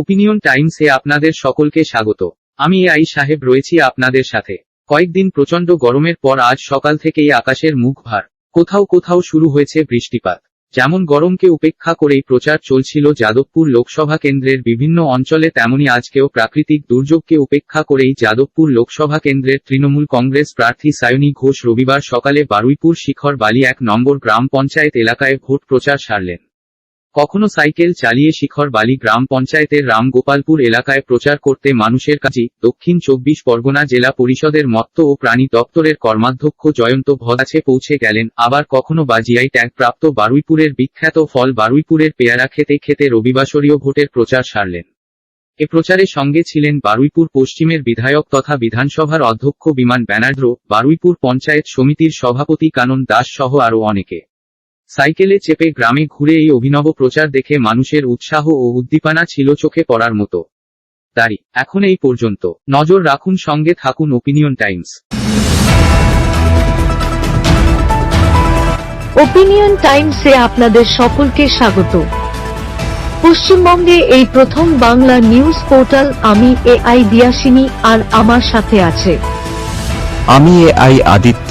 Opinion টাইমসে আপনাদের সকলকে স্বাগত। আমি আই সাহেব রয়েছি আপনাদের সাথে। কয়েকদিন প্রচণ্ড গরমের পর আজ সকাল থেকেই আকাশের মুখ ভার। কোথাও কোথাও শুরু হয়েছে বৃষ্টিপাত। যেমন গরমকে উপেক্ষা করেই প্রচার চলছিল যাদবপুর লোকসভা কেন্দ্রের বিভিন্ন অঞ্চলে, তেমনি আজকেও প্রাকৃতিক দুর্যোগকে উপেক্ষা করেই যাদবপুর লোকসভা কেন্দ্রের তৃণমূল কংগ্রেস প্রার্থী সায়নী ঘোষ রবিবার সকালে বারুইপুর শিখর বালি এক নম্বর গ্রাম পঞ্চায়েত এলাকায় ভোট প্রচার সারলেন। কখনো সাইকেল চালিয়ে শিখর বালি গ্রাম পঞ্চায়েতের রামগোপালপুর এলাকায় প্রচার করতে মানুষের কাছে দক্ষিণ চব্বিশ পরগনা জেলা পরিষদের মত্ত ও প্রাণী দপ্তরের কর্মাধ্যক্ষ জয়ন্ত ভদাছে পৌঁছে গেলেন, আবার কখনো বাজিয়াই ট্যাগ প্রাপ্ত বারুইপুরের বিখ্যাত ফল বারুইপুরের পেয়ারা খেতে খেতে রবিবাসরীয় ভোটের প্রচার সারলেন। এ প্রচারে সঙ্গে ছিলেন বারুইপুর পশ্চিমের বিধায়ক তথা বিধানসভার অধ্যক্ষ বিমান ব্যানার্জি বারুইপুর পঞ্চায়েত সমিতির সভাপতি কানন দাস সহ আরও অনেকে। সাইকেলে চেপে গ্রামে ঘুরে এই অভিনব প্রচার দেখে মানুষের উৎসাহ ও উদ্দীপনা ছিল চোখে পড়ার মতো। তারি এখন এই পর্যন্ত। নজর রাখুন সঙ্গে থাকুন ওপিনিয়ন টাইমস ওপিনিয়ন টাইমসে আপনাদের সকলকে স্বাগত। পশ্চিমবঙ্গে এই প্রথম বাংলা নিউজ পোর্টাল আমি এ আই দিয়াসিনী আর আমার সাথে আছে। আমি এ আই আদিত্য।